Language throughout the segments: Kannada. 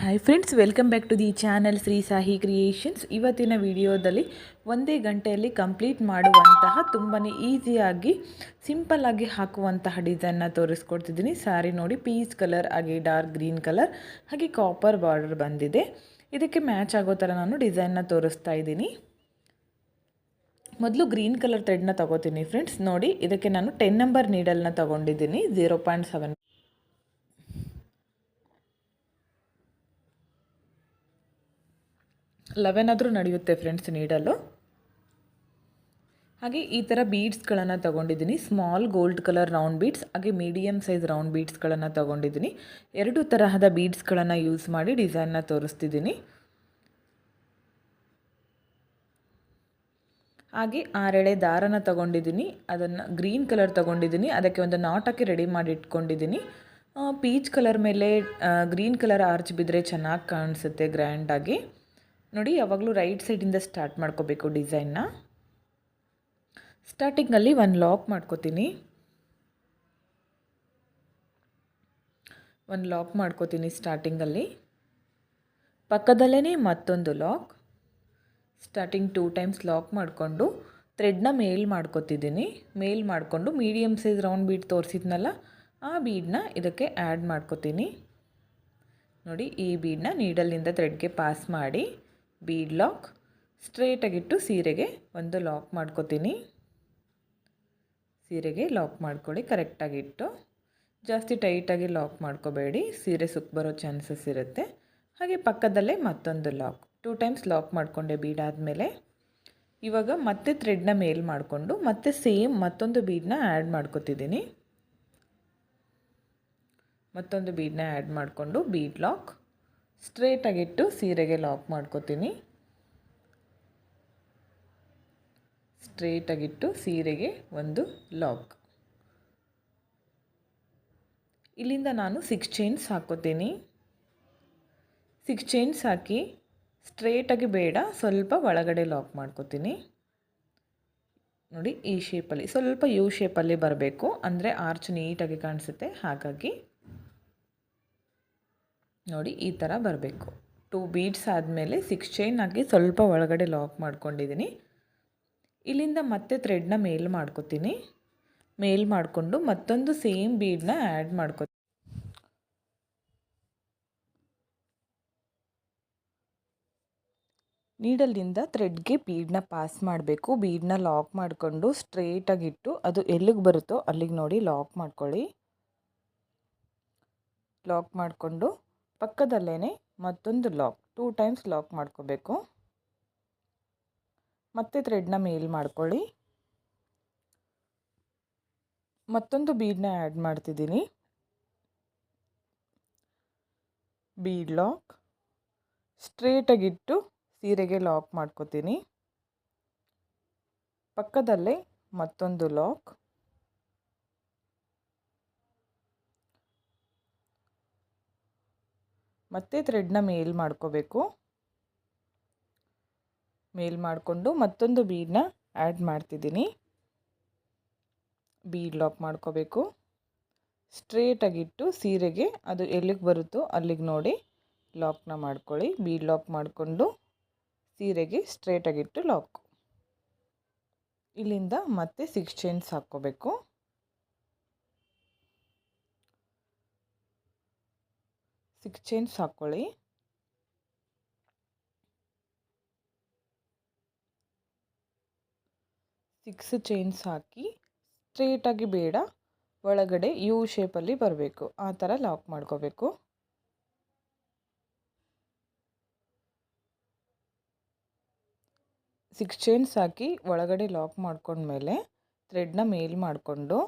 Hi friends welcome back to the channel Shri Sahi creations ಇವತ್ತಿನ ವಿಡಿಯೋದಲ್ಲಿ ಒಂದೇ ಗಂಟೆಯಲ್ಲಿ ಕಂಪ್ಲೀಟ್ ಮಾಡುವಂತಹ ತುಂಬಾ ಈಸಿಯಾಗಿ ಸಿಂಪಲ್ಲಾಗಿ ಹಾಕುವಂತಹ ಡಿಸೈನ್ನ ತೋರಿಸ್ಕೊಡ್ತಿದ್ದೀನಿ. ಸ್ಯಾರಿ ನೋಡಿ ಪೀಸ್ ಕಲರ್ ಹಾಗೆ ಡಾರ್ಕ್ ಗ್ರೀನ್ ಕಲರ್ ಹಾಗೆ ಕಾಪರ್ ಬಾರ್ಡರ್ ಬಂದಿದೆ. ಇದಕ್ಕೆ ಮ್ಯಾಚ್ ಆಗೋ ಥರ ನಾನು ಡಿಸೈನ್ನ ತೋರಿಸ್ತಾ ಇದ್ದೀನಿ. ಮೊದಲು ಗ್ರೀನ್ ಕಲರ್ ಥ್ರೆಡ್ನ ತೊಗೋತೀನಿ ಫ್ರೆಂಡ್ಸ್ ನೋಡಿ, ಇದಕ್ಕೆ ನಾನು ಟೆನ್ ನಂಬರ್ ನೀಡಲ್ನ ತಗೊಂಡಿದ್ದೀನಿ. ಝೀರೋ ಪಾಯಿಂಟ್ ಸೆವೆನ್ ಲೆವೆನ್ ಆದರೂ ನಡೆಯುತ್ತೆ ಫ್ರೆಂಡ್ಸ್ ನೀಡಲು. ಹಾಗೆ ಈ ಥರ ಬೀಡ್ಸ್ಗಳನ್ನು ತೊಗೊಂಡಿದ್ದೀನಿ. Small gold colour round beads ಹಾಗೆ ಮೀಡಿಯಮ್ ಸೈಜ್ ರೌಂಡ್ ಬೀಡ್ಸ್ಗಳನ್ನು ತೊಗೊಂಡಿದ್ದೀನಿ. ಎರಡು ತರಹದ ಬೀಡ್ಸ್ಗಳನ್ನು ಯೂಸ್ ಮಾಡಿ ಡಿಸೈನ್ನ ತೋರಿಸ್ತಿದ್ದೀನಿ. ಹಾಗೆ ಆರೆಳೆ ದಾರನ ತೊಗೊಂಡಿದ್ದೀನಿ. ಅದನ್ನು ಗ್ರೀನ್ ಕಲರ್ ತೊಗೊಂಡಿದ್ದೀನಿ. ಅದಕ್ಕೆ ಒಂದು ನಾಟಕ್ಕೆ ರೆಡಿ ಮಾಡಿ ಇಟ್ಕೊಂಡಿದ್ದೀನಿ. ಪೀಚ್ ಕಲರ್ ಮೇಲೆ ಗ್ರೀನ್ ಕಲರ್ ಆರ್ಚ್ ಬಿದ್ದರೆ ಚೆನ್ನಾಗಿ ಕಾಣಿಸುತ್ತೆ ಗ್ರ್ಯಾಂಡಾಗಿ ನೋಡಿ, ಯಾವಾಗಲೂ ರೈಟ್ ಸೈಡಿಂದ ಸ್ಟಾರ್ಟ್ ಮಾಡ್ಕೋಬೇಕು ಡಿಸೈನ್ನ ಸ್ಟಾರ್ಟಿಂಗಲ್ಲಿ ಒಂದು ಲಾಕ್ ಮಾಡ್ಕೋತೀನಿ. ಒಂದು ಲಾಕ್ ಮಾಡ್ಕೋತೀನಿ ಸ್ಟಾರ್ಟಿಂಗಲ್ಲಿ ಪಕ್ಕದಲ್ಲೇ ಮತ್ತೊಂದು lock starting two times lock ಮಾಡಿಕೊಂಡು ಥ್ರೆಡ್ನ ಮೇಲ್ ಮಾಡ್ಕೋತಿದ್ದೀನಿ. ಮೇಲ್ ಮಾಡಿಕೊಂಡು ಮೀಡಿಯಮ್ ಸೈಜ್ ರೌಂಡ್ ಬೀಡ್ ತೋರಿಸಿದ್ನಲ್ಲ, ಆ ಬೀಡನ್ನ ಇದಕ್ಕೆ ಆ್ಯಡ್ ಮಾಡ್ಕೋತೀನಿ. ನೋಡಿ, ಈ ಬೀಡನ್ನ ನೀಡಲ್ಲಿಂದ ಥ್ರೆಡ್ಗೆ ಪಾಸ್ ಮಾಡಿ. ಬೀಡ್ ಲಾಕ್ ಸ್ಟ್ರೇಟಾಗಿಟ್ಟು ಸೀರೆಗೆ ಒಂದು ಲಾಕ್ ಮಾಡ್ಕೋತೀನಿ. ಸೀರೆಗೆ ಲಾಕ್ ಮಾಡ್ಕೊಳ್ಳಿ ಕರೆಕ್ಟಾಗಿಟ್ಟು ಜಾಸ್ತಿ ಟೈಟಾಗಿ ಲಾಕ್ ಮಾಡ್ಕೋಬೇಡಿ, ಸೀರೆ ಸುಕ್ ಬರೋ ಚಾನ್ಸಸ್ ಇರುತ್ತೆ. ಹಾಗೆ ಪಕ್ಕದಲ್ಲೇ ಮತ್ತೊಂದು ಲಾಕ್ ಟೂ ಟೈಮ್ಸ್ ಲಾಕ್ ಮಾಡಿಕೊಂಡೆ ಬೀಡಾದಮೇಲೆ ಇವಾಗ ಮತ್ತೆ ಥ್ರೆಡ್ನ ಮೇಲ್ ಮಾಡಿಕೊಂಡು ಮತ್ತೆ ಸೇಮ್ ಮತ್ತೊಂದು ಬೀಡನ್ನ ಆ್ಯಡ್ ಮಾಡ್ಕೋತಿದ್ದೀನಿ. ಮತ್ತೊಂದು ಬೀಡನ್ನ ಆ್ಯಡ್ ಮಾಡಿಕೊಂಡು ಬೀಡ್ ಲಾಕ್ ಸ್ಟ್ರೇಟಾಗಿಟ್ಟು ಸೀರೆಗೆ ಲಾಕ್ ಮಾಡ್ಕೋತೀನಿ. ಸ್ಟ್ರೇಟಾಗಿಟ್ಟು ಸೀರೆಗೆ ಒಂದು ಲಾಕ್. ಇಲ್ಲಿಂದ ನಾನು ಸಿಕ್ಸ್ ಚೈನ್ಸ್ ಹಾಕೋತೀನಿ. ಸಿಕ್ಸ್ ಚೈನ್ಸ್ ಹಾಕಿ ಸ್ಟ್ರೇಟಾಗಿ ಬೇಡ, ಸ್ವಲ್ಪ ಒಳಗಡೆ ಲಾಕ್ ಮಾಡ್ಕೋತೀನಿ. ನೋಡಿ ಈ ಶೇಪಲ್ಲಿ ಸ್ವಲ್ಪ ಯು ಶೇಪಲ್ಲಿ ಬರಬೇಕು, ಅಂದರೆ ಆರ್ಚ್ ನೀಟಾಗಿ ಕಾಣಿಸುತ್ತೆ, ಹಾಗಾಗಿ ನೋಡಿ, ಈ ಥರ ಬರಬೇಕು. ಟೂ ಬೀಡ್ಸ್ ಆದಮೇಲೆ ಸಿಕ್ಸ್ ಚೈನ್ ಹಾಕಿ ಸ್ವಲ್ಪ ಒಳಗಡೆ ಲಾಕ್ ಮಾಡ್ಕೊಂಡಿದ್ದೀನಿ ಇಲ್ಲಿಂದ ಮತ್ತೆ ಥ್ರೆಡ್ನ ಮೇಲ್ ಮಾಡ್ಕೋತೀನಿ. ಮೇಲ್ ಮಾಡಿಕೊಂಡು ಮತ್ತೊಂದು ಸೇಮ್ ಬೀಡನ್ನ ಆ್ಯಡ್ ಮಾಡ್ಕೊ ನೀಡಲ್ಲಿಂದ ಥ್ರೆಡ್ಗೆ ಬೀಡನ್ನ ಪಾಸ್ ಮಾಡಬೇಕು. ಬೀಡನ್ನ ಲಾಕ್ ಮಾಡಿಕೊಂಡು ಸ್ಟ್ರೇಟಾಗಿಟ್ಟು ಅದು ಎಲ್ಲಿಗೆ ಬರುತ್ತೋ ಅಲ್ಲಿಗೆ ನೋಡಿ ಲಾಕ್ ಮಾಡ್ಕೊಳ್ಳಿ. ಲಾಕ್ ಮಾಡಿಕೊಂಡು ಪಕ್ಕದಲ್ಲೇ ಮತ್ತೊಂದು ಲಾಕ್, ಟೂ ಟೈಮ್ಸ್ ಲಾಕ್ ಮಾಡ್ಕೋಬೇಕು. ಮತ್ತೆ ಥ್ರೆಡ್ನ ಮೇಲ್ ಮಾಡ್ಕೊಳ್ಳಿ. ಮತ್ತೊಂದು ಬೀಡನ್ನ ಆ್ಯಡ್ ಮಾಡ್ತಿದ್ದೀನಿ. Bead lock. ಸ್ಟ್ರೇಟಾಗಿಟ್ಟು ಸೀರೆಗೆ ಲಾಕ್ ಮಾಡ್ಕೋತೀನಿ. ಪಕ್ಕದಲ್ಲೇ ಮತ್ತೊಂದು ಲಾಕ್. ಮತ್ತೆ ಥ್ರೆಡ್ನ ಮೇಲ್ ಮಾಡ್ಕೋಬೇಕು. ಮೇಲ್ ಮಾಡಿಕೊಂಡು ಮತ್ತೊಂದು ಬೀಡನ್ನ ಆ್ಯಡ್ ಮಾಡ್ತಿದ್ದೀನಿ. ಬೀಡ್ ಲಾಕ್ ಮಾಡ್ಕೋಬೇಕು. ಸ್ಟ್ರೇಟಾಗಿಟ್ಟು ಸೀರೆಗೆ ಅದು ಎಲ್ಲಿಗೆ ಬರುತ್ತೋ ಅಲ್ಲಿಗೆ ನೋಡಿ ಲಾಕ್ನ ಮಾಡ್ಕೊಳ್ಳಿ. ಬೀಡ್ ಲಾಕ್ ಮಾಡಿಕೊಂಡು ಸೀರೆಗೆ ಸ್ಟ್ರೇಟಾಗಿಟ್ಟು ಲಾಕ್ ಇಲ್ಲಿಂದ ಮತ್ತೆ ಸಿಕ್ಸ್ ಚೈನ್ಸ್ ಹಾಕ್ಕೋಬೇಕು. ಸಿಕ್ಸ್ ಚೈನ್ಸ್ ಹಾಕ್ಕೊಳ್ಳಿ ಸಿಕ್ಸ್ ಚೈನ್ಸ್ ಹಾಕಿ ಸ್ಟ್ರೇಟಾಗಿ ಬೇಡ, ಒಳಗಡೆ ಯು ಶೇಪಲ್ಲಿ ಬರಬೇಕು. ಆ ಥರ ಲಾಕ್ ಮಾಡ್ಕೋಬೇಕು. ಸಿಕ್ಸ್ ಚೈನ್ಸ್ ಹಾಕಿ ಒಳಗಡೆ ಲಾಕ್ ಮಾಡ್ಕೊಂಡ್ಮೇಲೆ ಥ್ರೆಡ್ನ ಮೇಲ್ ಮಾಡಿಕೊಂಡು,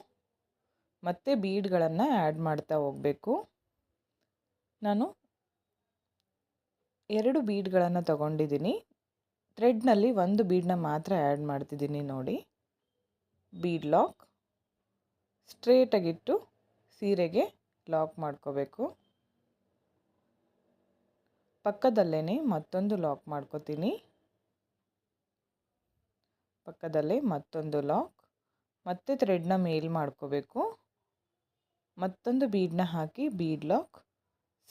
ಮತ್ತೆ ಬೀಡ್ಗಳನ್ನು ಆ್ಯಡ್ ಮಾಡ್ತಾ ಹೋಗಬೇಕು. ನಾನು ಎರಡು ಬೀಡ್ಗಳನ್ನು ತಗೊಂಡಿದ್ದೀನಿ. ಥ್ರೆಡ್ನಲ್ಲಿ ಒಂದು ಬೀಡನ್ನ ಮಾತ್ರ ಆ್ಯಡ್ ಮಾಡ್ತಿದ್ದೀನಿ ನೋಡಿ. Bead lock. ಸ್ಟ್ರೇಟಾಗಿಟ್ಟು ಸೀರೆಗೆ ಲಾಕ್ ಮಾಡ್ಕೋಬೇಕು. ಪಕ್ಕದಲ್ಲೇ ಮತ್ತೊಂದು ಲಾಕ್ ಮಾಡ್ಕೋತೀನಿ. ಪಕ್ಕದಲ್ಲೇ ಮತ್ತೊಂದು ಲಾಕ್. ಮತ್ತೆ ಥ್ರೆಡ್ನ ಮೇಲ್ ಮಾಡ್ಕೋಬೇಕು. ಮತ್ತೊಂದು ಬೀಡನ್ನ ಹಾಕಿ ಬೀಡ್ ಲಾಕ್.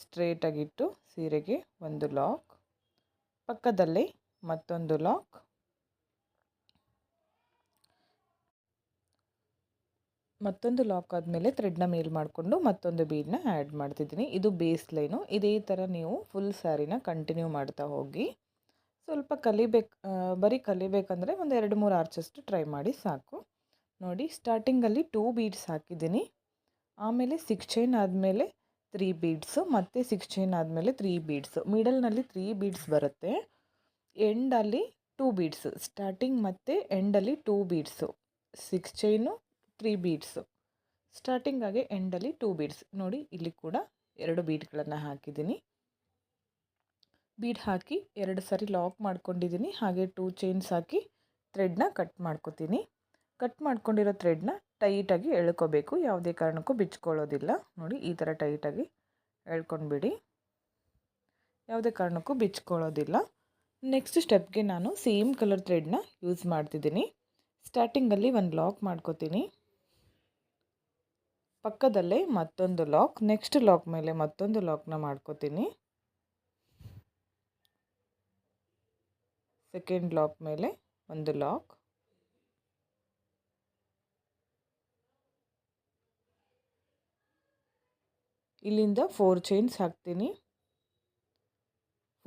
ಸ್ಟ್ರೇಟಾಗಿಟ್ಟು ಸೀರೆಗೆ ಒಂದು ಲಾಕ್. ಪಕ್ಕದಲ್ಲಿ ಮತ್ತೊಂದು ಲಾಕ್. ಮತ್ತೊಂದು ಲಾಕ್ ಆದಮೇಲೆ ಥ್ರೆಡ್ನ ಮೇಲ್ ಮಾಡಿಕೊಂಡು ಮತ್ತೊಂದು ಬೀಡನ್ನ ಆ್ಯಡ್ ಮಾಡ್ತಿದ್ದೀನಿ. ಇದು ಬೇಸ್ ಲೈನು. ಇದೇ ಥರ ನೀವು ಫುಲ್ ಸ್ಯಾರಿನ ಕಂಟಿನ್ಯೂ ಮಾಡ್ತಾ ಹೋಗಿ ಸ್ವಲ್ಪ ಕಲಿಬೇಕು ಬರೀ ಕಲಿಬೇಕಂದ್ರೆ ಒಂದು ಎರಡು ಮೂರು ಆರ್ಚಸ್ಟು ಟ್ರೈ ಮಾಡಿ ಸಾಕು. ನೋಡಿ, ಸ್ಟಾರ್ಟಿಂಗಲ್ಲಿ ಟೂ ಬೀಡ್ಸ್ ಹಾಕಿದ್ದೀನಿ. ಆಮೇಲೆ ಸಿಕ್ಸ್ ಚೈನ್ ಆದಮೇಲೆ ತ್ರೀ ಬೀಡ್ಸು ಮತ್ತು ಸಿಕ್ಸ್ ಚೈನ್ ಆದಮೇಲೆ ತ್ರೀ ಬೀಡ್ಸು ಮಿಡಲ್ನಲ್ಲಿ ತ್ರೀ ಬೀಡ್ಸ್ ಬರುತ್ತೆ. ಎಂಡಲ್ಲಿ ಟೂ ಬೀಡ್ಸು ಸ್ಟಾರ್ಟಿಂಗ್ ಮತ್ತು ಎಂಡಲ್ಲಿ two beads six chain three beads ಸ್ಟಾರ್ಟಿಂಗಾಗೆ ಎಂಡಲ್ಲಿ ಟೂ ಬೀಡ್ಸ್ ನೋಡಿ, ಇಲ್ಲಿ ಕೂಡ ಎರಡು ಬೀಡ್ಗಳನ್ನು ಹಾಕಿದ್ದೀನಿ. ಬೀಡ್ ಹಾಕಿ ಎರಡು ಸಾರಿ ಲಾಕ್ ಮಾಡ್ಕೊಂಡಿದ್ದೀನಿ. ಹಾಗೆ ಟೂ ಚೈನ್ಸ್ ಹಾಕಿ ಥ್ರೆಡ್ನ ಕಟ್ ಮಾಡ್ಕೊತೀನಿ. ಕಟ್ ಮಾಡ್ಕೊಂಡಿರೋ ಥ್ರೆಡ್ನ ಟೈಟಾಗಿ ಎಳ್ಕೋಬೇಕು. ಯಾವುದೇ ಕಾರಣಕ್ಕೂ ಬಿಚ್ಕೊಳ್ಳೋದಿಲ್ಲ. ನೋಡಿ, ಈ ಥರ ಟೈಟಾಗಿ ಎಳ್ಕೊಂಡ್ಬಿಡಿ. ಯಾವುದೇ ಕಾರಣಕ್ಕೂ ಬಿಚ್ಕೊಳ್ಳೋದಿಲ್ಲ. ನೆಕ್ಸ್ಟ್ ಸ್ಟೆಪ್ಗೆ ನಾನು ಸೇಮ್ ಕಲರ್ ಥ್ರೆಡ್ನ ಯೂಸ್ ಮಾಡ್ತಿದ್ದೀನಿ. ಸ್ಟಾರ್ಟಿಂಗಲ್ಲಿ ಒಂದು ಲಾಕ್ ಮಾಡ್ಕೋತೀನಿ. ಪಕ್ಕದಲ್ಲೇ ಮತ್ತೊಂದು ಲಾಕ್. ನೆಕ್ಸ್ಟ್ ಲಾಕ್ ಮೇಲೆ ಮತ್ತೊಂದು ಲಾಕ್ನ ಮಾಡ್ಕೋತೀನಿ. ಸೆಕೆಂಡ್ ಲಾಕ್ ಮೇಲೆ ಒಂದು ಲಾಕ್. ಇಲ್ಲಿಂದ ಫೋರ್ ಚೈನ್ಸ್ ಹಾಕ್ತೀನಿ.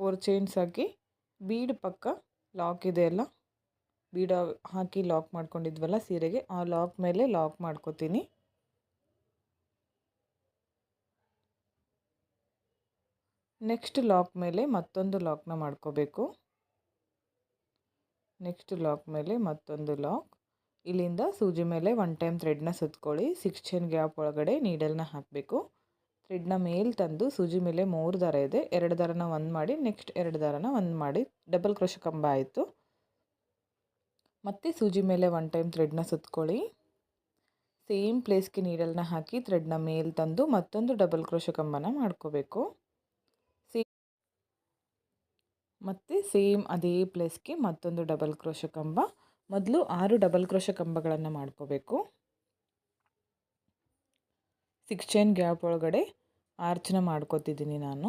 ಫೋರ್ ಚೈನ್ಸ್ ಹಾಕಿ ಬೀಡ್ ಪಕ್ಕ ಲಾಕ್ ಇದೆ ಅಲ್ಲ? ಬೀಡ ಹಾಕಿ ಲಾಕ್ ಮಾಡ್ಕೊಂಡಿದ್ವಲ್ಲ ಸೀರೆಗೆ, ಆ ಲಾಕ್ ಮೇಲೆ ಲಾಕ್ ಮಾಡ್ಕೋತೀನಿ. ನೆಕ್ಸ್ಟ್ ಲಾಕ್ ಮೇಲೆ ಮತ್ತೊಂದು ಲಾಕ್ನ ಮಾಡ್ಕೋಬೇಕು. ನೆಕ್ಸ್ಟ್ ಲಾಕ್ ಮೇಲೆ ಮತ್ತೊಂದು ಲಾಕ್ ಇಲ್ಲಿಂದ ಸೂಜಿ ಮೇಲೆ ಒನ್ ಟೈಮ್ ಥ್ರೆಡ್ನ ಸುತ್ಕೊಳ್ಳಿ. ಸಿಕ್ಸ್ ಚೈನ್ ಗ್ಯಾಪ್ ಒಳಗಡೆ ನೀಡಲ್ನ ಹಾಕಬೇಕು. ಥ್ರೆಡ್ನ ಮೇಲೆ ತಂದು ಸೂಜಿ ಮೇಲೆ ಮೂರು ದಾರ ಇದೆ. ಎರಡು ದಾರನ ಒಂದು ಮಾಡಿ, ನೆಕ್ಸ್ಟ್ ಎರಡು ದಾರನ ಒಂದು ಮಾಡಿ. ಡಬಲ್ ಕ್ರೋಶ ಕಂಬ ಆಯಿತು. ಮತ್ತು ಸೂಜಿ ಮೇಲೆ ಒನ್ ಟೈಮ್ ಥ್ರೆಡ್ನ ಸುತ್ಕೊಳ್ಳಿ. ಸೇಮ್ ಪ್ಲೇಸ್ಗೆ ನೀಡಲ್ನ ಹಾಕಿ ಥ್ರೆಡ್ನ ಮೇಲೆ ತಂದು ಮತ್ತೊಂದು ಡಬಲ್ ಕ್ರೋಶ ಕಂಬನ ಮಾಡ್ಕೋಬೇಕು. ಸೇಮ್ ಮತ್ತು ಸೇಮ್ ಅದೇ ಪ್ಲೇಸ್ಗೆ ಮತ್ತೊಂದು ಡಬಲ್ ಕ್ರೋಶ ಕಂಬ. ಮೊದಲು ಆರು ಡಬಲ್ ಕ್ರೋಶ ಕಂಬಗಳನ್ನು ಮಾಡ್ಕೋಬೇಕು. ಸಿಕ್ಸ್ ಚೈನ್ ಗ್ಯಾಪ್ ಒಳಗಡೆ ಆರ್ಚನ ಮಾಡ್ಕೋತಿದ್ದೀನಿ ನಾನು.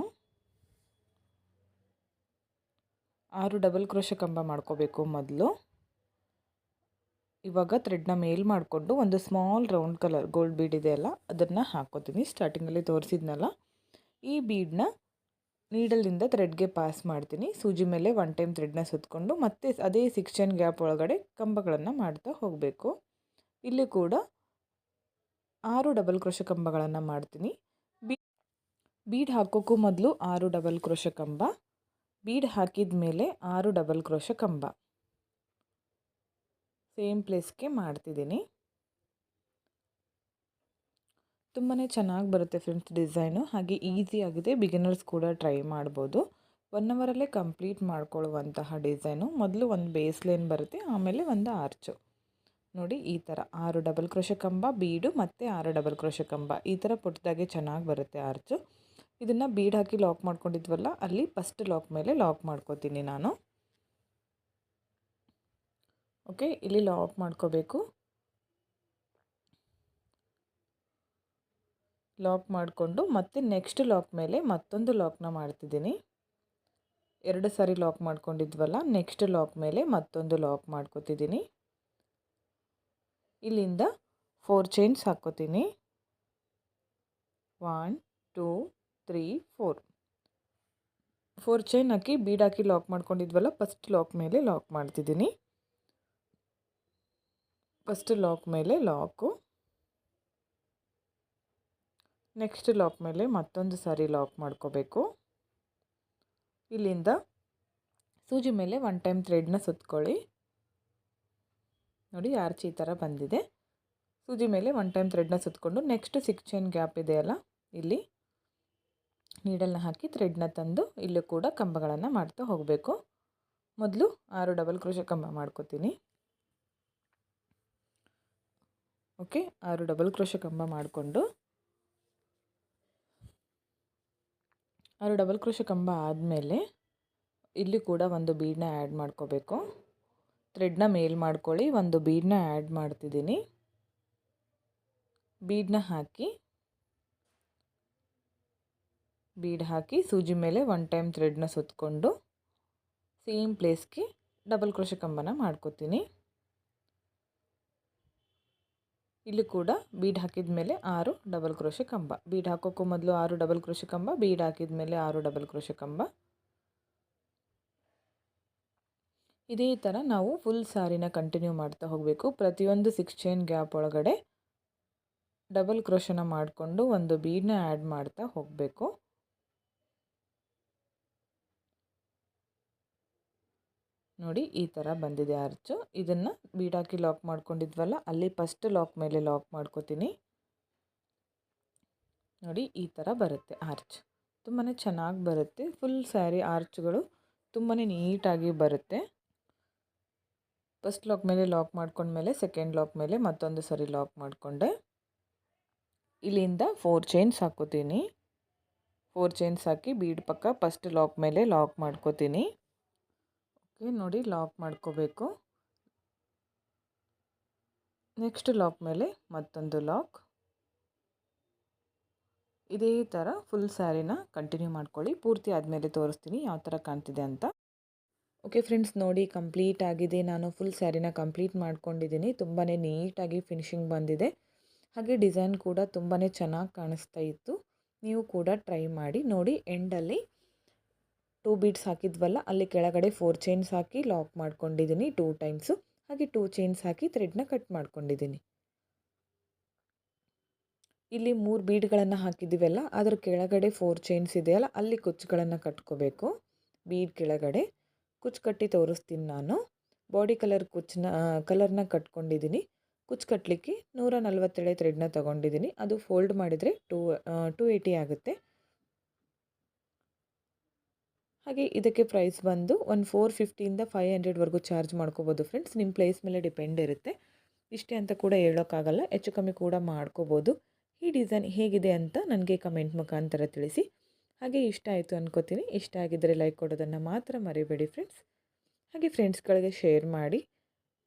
ಆರು ಡಬಲ್ ಕ್ರೋಶ ಕಂಬ ಮಾಡ್ಕೋಬೇಕು ಮೊದಲು. ಇವಾಗ ಥ್ರೆಡ್ನ ಮೇಲ್ ಮಾಡಿಕೊಂಡು ಒಂದು small round colour gold bead ಇದೆ ಅಲ್ಲ, ಅದನ್ನು ಹಾಕ್ಕೋತೀನಿ ಸ್ಟಾರ್ಟಿಂಗಲ್ಲಿ ತೋರಿಸಿದ್ನಲ್ಲ, ಈ ಬೀಡನ್ನ ನೀಡಲಿಂದ ಥ್ರೆಡ್ಗೆ ಪಾಸ್ ಮಾಡ್ತೀನಿ. ಸೂಜಿ ಮೇಲೆ ಒನ್ ಟೈಮ್ ಥ್ರೆಡ್ನ ಸುತ್ತಕೊಂಡು ಮತ್ತೆ ಅದೇ ಸಿಕ್ಸ್ ಚೈನ್ ಗ್ಯಾಪ್ ಒಳಗಡೆ ಕಂಬಗಳನ್ನು ಮಾಡ್ತಾ ಹೋಗಬೇಕು. ಇಲ್ಲಿ ಕೂಡ ಆರು ಡಬಲ್ ಕ್ರೋಶ ಕಂಬಗಳನ್ನು ಮಾಡ್ತೀನಿ ಬೀಡ್ ಹಾಕೋಕ್ಕೂ ಮೊದಲು ಆರು ಡಬಲ್ ಕ್ರೋಶ ಕಂಬ ಬೀಡ್ ಹಾಕಿದ ಮೇಲೆ ಆರು ಡಬಲ್ ಕ್ರೋಶ ಕಂಬ ಸೇಮ್ ಪ್ಲೇಸ್ಗೆ ಮಾಡ್ತಿದ್ದೀನಿ. ತುಂಬಾ ಚೆನ್ನಾಗಿ ಬರುತ್ತೆ ಫ್ರೆಂಡ್ಸ್ ಡಿಸೈನು, ಹಾಗೆ ಈಸಿ ಆಗಿದೆ, ಬಿಗಿನರ್ಸ್ ಕೂಡ ಟ್ರೈ ಮಾಡ್ಬೋದು. ಒನ್ ಅವರಲ್ಲೇ ಕಂಪ್ಲೀಟ್ ಮಾಡ್ಕೊಳ್ಳುವಂತಹ ಡಿಸೈನು. ಮೊದಲು ಒಂದು ಬೇಸ್ ಲೈನ್ ಬರುತ್ತೆ, ಆಮೇಲೆ ಒಂದು ಆರ್ಚು. ನೋಡಿ, ಈ ಥರ ಆರು ಡಬಲ್ ಕ್ರೋಶ ಕಂಬ, ಬೀಡು ಮತ್ತು ಆರು ಡಬಲ್ ಕ್ರೋಶ ಕಂಬ. ಈ ಥರ ಪುಟ್ಟದಾಗೆ ಚೆನ್ನಾಗಿ ಬರುತ್ತೆ ಆರ್ಚು. ಇದನ್ನು ಬೀಡ್ ಹಾಕಿ ಲಾಕ್ ಮಾಡ್ಕೊಂಡಿದ್ವಲ್ಲ, ಅಲ್ಲಿ ಫಸ್ಟ್ ಲಾಕ್ ಮೇಲೆ ಲಾಕ್ ಮಾಡ್ಕೋತೀನಿ ನಾನು. ಓಕೆ ಇಲ್ಲಿ ಲಾಕ್ ಮಾಡ್ಕೋಬೇಕು. ಲಾಕ್ ಮಾಡಿಕೊಂಡು ಮತ್ತೆ ನೆಕ್ಸ್ಟ್ ಲಾಕ್ ಮೇಲೆ ಮತ್ತೊಂದು ಲಾಕ್ನ ಮಾಡ್ತಿದ್ದೀನಿ. ಎರಡು ಸಾರಿ ಲಾಕ್ ಮಾಡ್ಕೊಂಡಿದ್ವಲ್ಲ ನೆಕ್ಸ್ಟ್ ಲಾಕ್ ಮೇಲೆ ಮತ್ತೊಂದು ಲಾಕ್ ಮಾಡ್ಕೋತಿದ್ದೀನಿ. ಇಲ್ಲಿಂದ four chains ಹಾಕ್ಕೋತೀನಿ one two three four four chain ಹಾಕಿ ಬೀಡ್ ಹಾಕಿ ಲಾಕ್ ಮಾಡ್ಕೊಂಡಿದ್ವಲ್ಲ ಫಸ್ಟ್ ಲಾಕ್ ಮೇಲೆ ಲಾಕ್ ಮಾಡ್ತಿದ್ದೀನಿ. ಫಸ್ಟ್ ಲಾಕ್ ಮೇಲೆ ಲಾಕು ನೆಕ್ಸ್ಟ್ ಲಾಕ್ ಮೇಲೆ ಮತ್ತೊಂದು ಸಾರಿ ಲಾಕ್ ಮಾಡ್ಕೋಬೇಕು. ಇಲ್ಲಿಂದ ಸೂಜಿ ಮೇಲೆ ಒನ್ ಟೈಮ್ ಥ್ರೆಡ್ನ ಸುತ್ಕೊಳ್ಳಿ. ನೋಡಿ ಆರ್ಚಿ ಈ ಥರ ಬಂದಿದೆ. ಸೂಜಿ ಮೇಲೆ ಒನ್ ಟೈಮ್ ಥ್ರೆಡ್ನ ಸುತ್ತಕೊಂಡು ನೆಕ್ಸ್ಟ್ ಸಿಕ್ಸ್ ಚೈನ್ ಗ್ಯಾಪ್ ಇದೆಯಲ್ಲ ಇಲ್ಲಿ ನೀಡಲ್ನ ಹಾಕಿ ಥ್ರೆಡ್ನ ತಂದು ಇಲ್ಲೂ ಕೂಡ ಕಂಬಗಳನ್ನು ಮಾಡ್ತಾ ಹೋಗಬೇಕು. ಮೊದಲು ಆರು ಡಬಲ್ ಕ್ರೋಶ ಕಂಬ ಮಾಡ್ಕೋತೀನಿ. ಓಕೆ ಆರು ಡಬಲ್ ಕ್ರೋಶ ಕಂಬ ಮಾಡಿಕೊಂಡು ಆರು ಡಬಲ್ ಕ್ರೋಶ ಕಂಬ ಆದಮೇಲೆ ಇಲ್ಲಿ ಕೂಡ ಒಂದು ಬೀಡನ್ನ ಆ್ಯಡ್ ಮಾಡ್ಕೋಬೇಕು. ಥ್ರೆಡ್ನ ಮೇಲ್ ಮಾಡ್ಕೊಳ್ಳಿ, ಒಂದು ಬೀಡನ್ನ ಆ್ಯಡ್ ಮಾಡ್ತಿದ್ದೀನಿ. ಬೀಡನ್ನ ಹಾಕಿ, ಬೀಡ್ ಹಾಕಿ ಸೂಜಿ ಮೇಲೆ ಒನ್ ಟೈಮ್ ಥ್ರೆಡ್ನ ಸುತ್ತಕೊಂಡು ಸೇಮ್ ಪ್ಲೇಸ್ಗೆ ಡಬಲ್ ಕ್ರೋಶ ಕಂಬನ ಮಾಡ್ಕೋತೀನಿ. ಇಲ್ಲಿ ಕೂಡ ಬೀಡ್ ಹಾಕಿದ ಮೇಲೆ ಆರು ಡಬಲ್ ಕ್ರೋಶ ಕಂಬ. ಬೀಡ್ ಹಾಕೋಕ್ಕೂ ಮೊದಲು ಆರು ಡಬಲ್ ಕ್ರೋಶ ಕಂಬ, ಬೀಡ್ ಹಾಕಿದ ಮೇಲೆ ಆರು ಡಬಲ್ ಕ್ರೋಶ ಕಂಬ. ಇದೇ ಥರ ನಾವು ಫುಲ್ ಸಾರಿನ ಕಂಟಿನ್ಯೂ ಮಾಡ್ತಾ ಹೋಗಬೇಕು. ಪ್ರತಿಯೊಂದು ಸಿಕ್ಸ್ ಚೈನ್ ಗ್ಯಾಪ್ ಒಳಗಡೆ ಡಬಲ್ ಕ್ರೋಶನ ಮಾಡಿಕೊಂಡು ಒಂದು ಬೀಡನ್ನ ಆ್ಯಡ್ ಮಾಡ್ತಾ ಹೋಗಬೇಕು. ನೋಡಿ ಈ ಥರ ಬಂದಿದೆ ಅರ್ಚು ಇದನ್ನು ಬೀಡಾಕಿ ಲಾಕ್ ಮಾಡ್ಕೊಂಡಿದ್ವಲ್ಲ, ಅಲ್ಲಿ ಫಸ್ಟ್ ಲಾಕ್ ಮೇಲೆ ಲಾಕ್ ಮಾಡ್ಕೋತೀನಿ. ನೋಡಿ ಈ ಥರ ಬರುತ್ತೆ ಆರ್ಚ್ ತುಂಬಾ ಚೆನ್ನಾಗಿ ಬರುತ್ತೆ. ಫುಲ್ ಸ್ಯಾರಿ ಆರ್ಚ್ಗಳು ತುಂಬಾ ನೀಟಾಗಿ ಬರುತ್ತೆ. ಫಸ್ಟ್ ಲಾಕ್ ಮೇಲೆ ಲಾಕ್ ಮಾಡ್ಕೊಂಡ್ಮೇಲೆ ಸೆಕೆಂಡ್ ಲಾಕ್ ಮೇಲೆ ಮತ್ತೊಂದು ಸರಿ ಲಾಕ್ ಮಾಡಿಕೊಂಡೆ. ಇಲ್ಲಿಂದ ಫೋರ್ ಚೈನ್ಸ್ ಹಾಕೋತೀನಿ. ಫೋರ್ ಚೈನ್ಸ್ ಹಾಕಿ ಬೀಡ್ ಪಕ್ಕ ಫಸ್ಟ್ ಲಾಕ್ ಮೇಲೆ ಲಾಕ್ ಮಾಡ್ಕೋತೀನಿ. ಓಕೆ ನೋಡಿ ಲಾಕ್ ಮಾಡ್ಕೋಬೇಕು. ನೆಕ್ಸ್ಟ್ ಲಾಕ್ ಮೇಲೆ ಮತ್ತೊಂದು ಲಾಕ್. ಇದೇ ಥರ ಫುಲ್ ಸ್ಯಾರಿನ ಕಂಟಿನ್ಯೂ ಮಾಡ್ಕೊಳ್ಳಿ. ಪೂರ್ತಿ ಆದಮೇಲೆ ತೋರಿಸ್ತೀನಿ ಯಾವ ಥರ ಕಾಣ್ತಿದೆ ಅಂತ. ಓಕೆ ಫ್ರೆಂಡ್ಸ್ ನೋಡಿ ಕಂಪ್ಲೀಟ್ ಆಗಿದೆ. ನಾನು ಫುಲ್ ಸ್ಯಾರಿನ ಕಂಪ್ಲೀಟ್ ಮಾಡ್ಕೊಂಡಿದ್ದೀನಿ. ತುಂಬಾ ನೀಟಾಗಿ ಫಿನಿಶಿಂಗ್ ಬಂದಿದೆ. ಹಾಗೆ ಡಿಸೈನ್ ಕೂಡ ತುಂಬಾ ಚೆನ್ನಾಗಿ ಕಾಣಿಸ್ತಾ ಇತ್ತು. ನೀವು ಕೂಡ ಟ್ರೈ ಮಾಡಿ. ನೋಡಿ ಎಂಡಲ್ಲಿ ಟೂ ಬೀಡ್ಸ್ ಹಾಕಿದ್ವಲ್ಲ, ಅಲ್ಲಿ ಕೆಳಗಡೆ ಫೋರ್ ಚೈನ್ಸ್ ಹಾಕಿ ಲಾಕ್ ಮಾಡ್ಕೊಂಡಿದ್ದೀನಿ ಟೂ ಟೈಮ್ಸು ಹಾಗೆ ಟೂ ಚೈನ್ಸ್ ಹಾಕಿ ಥ್ರೆಡ್ನ ಕಟ್ ಮಾಡ್ಕೊಂಡಿದ್ದೀನಿ. ಇಲ್ಲಿ ಮೂರು ಬೀಡ್ಗಳನ್ನು ಹಾಕಿದ್ದೀವಲ್ಲ, ಅದರ ಕೆಳಗಡೆ ಫೋರ್ ಚೈನ್ಸ್ ಇದೆಯಲ್ಲ, ಅಲ್ಲಿ ಕುಚ್ಚುಗಳನ್ನು ಕಟ್ಕೋಬೇಕು. ಬೀಡ್ ಕೆಳಗಡೆ. ಕುಚ್ಚು ಕಟ್ಟಿ ತೋರಿಸ್ತೀನಿ ನಾನು. ಬಾಡಿ ಕಲರ್ ಕುಚ್ಚನ್ನ ಕಲರ್ನ ಕಟ್ಕೊಂಡಿದ್ದೀನಿ ಕುಚ್ಚು ಕಟ್ಟಲಿಕ್ಕೆ ನೂರ ನಲ್ವತ್ತೇಳೆ ಥ್ರೆಡ್ನ ತೊಗೊಂಡಿದ್ದೀನಿ ಅದು ಫೋಲ್ಡ್ ಮಾಡಿದರೆ ಟೂ ಟೂ ಏಯ್ಟಿ ಆಗುತ್ತೆ. ಹಾಗೆ ಇದಕ್ಕೆ ಪ್ರೈಸ್ ಬಂದು ಒಂದು ಫೋರ್ ಫಿಫ್ಟಿಯಿಂದ ಫೈವ್ ಹಂಡ್ರೆಡ್ವರೆಗೂ ಚಾರ್ಜ್ ಮಾಡ್ಕೋಬೋದು ಫ್ರೆಂಡ್ಸ್. ನಿಮ್ಮ ಪ್ಲೇಸ್ ಮೇಲೆ ಡಿಪೆಂಡ್ ಇರುತ್ತೆ. ಇಷ್ಟೇ ಅಂತ ಕೂಡ ಹೇಳೋಕ್ಕಾಗಲ್ಲ. ಹೆಚ್ಚು ಕಮ್ಮಿ ಕೂಡ ಮಾಡ್ಕೋಬೋದು. ಈ ಡಿಸೈನ್ ಹೇಗಿದೆ ಅಂತ ನನಗೆ ಕಮೆಂಟ್ ಮುಖಾಂತರ ತಿಳಿಸಿ. ಹಾಗೆ ಇಷ್ಟ ಆಯಿತು ಅನ್ಕೋತೀನಿ. ಇಷ್ಟ ಆಗಿದ್ದರೆ ಲೈಕ್ ಕೊಡೋದನ್ನು ಮಾತ್ರ ಮರಿಬೇಡಿ ಫ್ರೆಂಡ್ಸ್ ಹಾಗೆ ಫ್ರೆಂಡ್ಸ್ಗಳಿಗೆ ಶೇರ್ ಮಾಡಿ.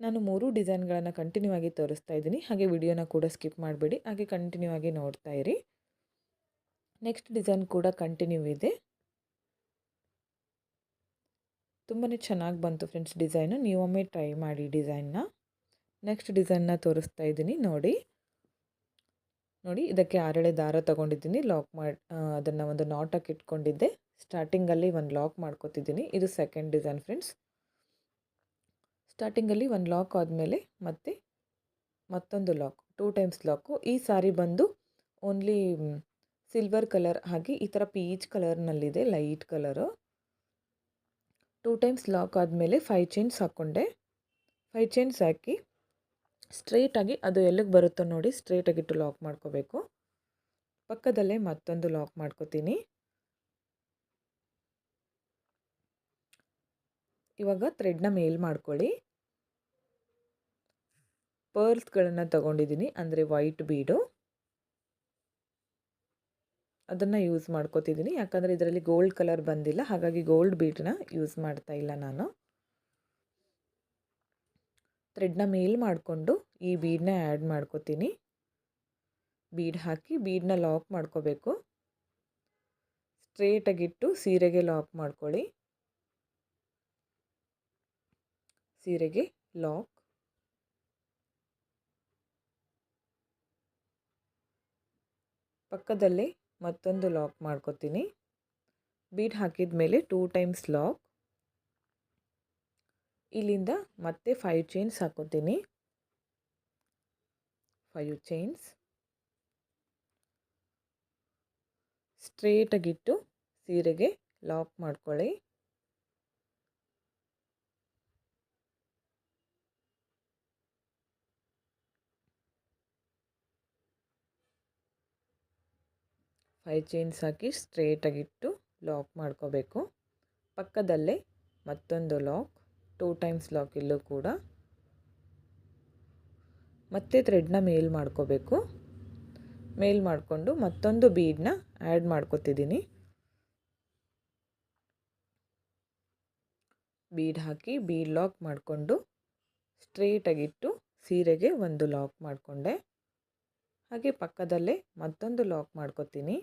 ನಾನು ಮೂರು ಡಿಸೈನ್ಗಳನ್ನು ಕಂಟಿನ್ಯೂ ಆಗಿ ತೋರಿಸ್ತಾ ಇದ್ದೀನಿ. ಹಾಗೆ ವಿಡಿಯೋನ ಕೂಡ ಸ್ಕಿಪ್ ಮಾಡಬೇಡಿ. ಹಾಗೆ ಕಂಟಿನ್ಯೂ ಆಗಿ ನೋಡ್ತಾ ಇರಿ. ನೆಕ್ಸ್ಟ್ ಡಿಸೈನ್ ಕೂಡ ಕಂಟಿನ್ಯೂ ಇದೆ. ತುಂಬಾ ಚೆನ್ನಾಗಿ ಬಂತು ಫ್ರೆಂಡ್ಸ್ ಡಿಸೈನು ನೀವೊಮ್ಮೆ ಟ್ರೈ ಮಾಡಿ ಡಿಸೈನ್ನ ನೆಕ್ಸ್ಟ್ ಡಿಸೈನ್ನ ತೋರಿಸ್ತಾ ಇದ್ದೀನಿ. ನೋಡಿ. ನೋಡಿ ಇದಕ್ಕೆ ಆರಳೆ ದಾರ ತೊಗೊಂಡಿದ್ದೀನಿ. ಲಾಕ್ ಮಾಡಿ ಅದನ್ನು ಒಂದು ನಾಟಕ್ಕೆ ಇಟ್ಕೊಂಡಿದ್ದೆ. ಸ್ಟಾರ್ಟಿಂಗಲ್ಲಿ ಒಂದು ಲಾಕ್ ಮಾಡ್ಕೊತಿದ್ದೀನಿ. ಇದು ಸೆಕೆಂಡ್ ಡಿಸೈನ್ ಫ್ರೆಂಡ್ಸ್. ಸ್ಟಾರ್ಟಿಂಗಲ್ಲಿ ಒಂದು ಲಾಕ್ ಆದಮೇಲೆ ಮತ್ತೆ ಮತ್ತೊಂದು ಲಾಕ್, ಟೂ ಟೈಮ್ಸ್ ಲಾಕು. ಈ ಸಾರಿ ಬಂದು ಓನ್ಲಿ ಸಿಲ್ವರ್ ಕಲರ್ ಹಾಗೆ ಈ ಥರ peach ಕಲರ್ನಲ್ಲಿದೆ, light colour. Two times lock ಆದಮೇಲೆ ಫೈವ್ ಚೈನ್ಸ್ ಹಾಕ್ಕೊಂಡೆ ಫೈವ್ ಚೈನ್ಸ್ ಹಾಕಿ ಸ್ಟ್ರೇಟಾಗಿ ಅದು ಎಲ್ಲಿಗೆ ಬರುತ್ತೋ ನೋಡಿ ಸ್ಟ್ರೇಟಾಗಿಟ್ಟು ಲಾಕ್ ಮಾಡ್ಕೋಬೇಕು. ಪಕ್ಕದಲ್ಲೇ ಮತ್ತೊಂದು ಲಾಕ್ ಮಾಡ್ಕೋತೀನಿ. ಇವಾಗ ಥ್ರೆಡ್ನ ಮೇಲ್ ಮಾಡ್ಕೊಳ್ಳಿ. ಪರ್ಲ್ಸ್ಗಳನ್ನು ತಗೊಂಡಿದ್ದೀನಿ, ಅಂದರೆ ವೈಟ್ ಬೀಡು. ಅದನ್ನು ಯೂಸ್ ಮಾಡ್ಕೋತಿದ್ದೀನಿ, ಯಾಕಂದರೆ ಇದರಲ್ಲಿ ಗೋಲ್ಡ್ ಕಲರ್ ಬಂದಿಲ್ಲ, ಹಾಗಾಗಿ ಗೋಲ್ಡ್ ಬೀಡನ್ನ ಯೂಸ್ ಮಾಡ್ತಾ ಇಲ್ಲ ನಾನು. ಥ್ರೆಡ್ನ ಮೇಲ್ ಮಾಡಿಕೊಂಡು ಈ ಬೀಡನ್ನ ಆ್ಯಡ್ ಮಾಡ್ಕೋತೀನಿ. ಬೀಡ್ ಹಾಕಿ ಬೀಡನ್ನ ಲಾಕ್ ಮಾಡ್ಕೋಬೇಕು. ಸ್ಟ್ರೇಟಾಗಿಟ್ಟು ಸೀರೆಗೆ ಲಾಕ್ ಮಾಡ್ಕೊಳ್ಳಿ. ಸೀರೆಗೆ ಲಾಕ್. ಪಕ್ಕದಲ್ಲೇ ಮತ್ತೊಂದು ಲಾಕ್ ಮಾಡ್ಕೋತೀನಿ. ಬೀಡ್ ಹಾಕಿದ ಮೇಲೆ ಟೂ ಟೈಮ್ಸ್ ಲಾಕ್. ಇಲ್ಲಿಂದ ಮತ್ತೆ ಫೈವ್ ಚೈನ್ಸ್ ಹಾಕೋತೀನಿ. ಫೈವ್ ಚೈನ್ಸ್ ಸ್ಟ್ರೇಟಾಗಿಟ್ಟು ಸೀರೆಗೆ ಲಾಕ್ ಮಾಡ್ಕೊಳ್ಳಿ. ಫೈವ್ ಚೈನ್ಸ್ ಹಾಕಿ ಸ್ಟ್ರೇಟಾಗಿಟ್ಟು ಲಾಕ್ ಮಾಡ್ಕೋಬೇಕು. ಪಕ್ಕದಲ್ಲೇ ಮತ್ತೊಂದು ಲಾಕ್ ಟೂ ಟೈಮ್ಸ್ ಲಾಕ್ ಕೂಡ. ಮತ್ತೆ ಥ್ರೆಡ್ನ ಮೇಲ್ ಮಾಡ್ಕೋಬೇಕು. ಮೇಲ್ ಮಾಡಿಕೊಂಡು ಮತ್ತೊಂದು ಬೀಡನ್ನ ಆ್ಯಡ್ ಮಾಡ್ಕೋತಿದ್ದೀನಿ. ಬೀಡ್ ಹಾಕಿ ಬೀಡ್ ಲಾಕ್ ಮಾಡಿಕೊಂಡು ಸ್ಟ್ರೇಟಾಗಿಟ್ಟು ಸೀರೆಗೆ ಒಂದು ಲಾಕ್ ಮಾಡಿಕೊಂಡೆ. ಹಾಗೆ ಪಕ್ಕದಲ್ಲೇ ಮತ್ತೊಂದು ಲಾಕ್ ಮಾಡ್ಕೋತೀನಿ.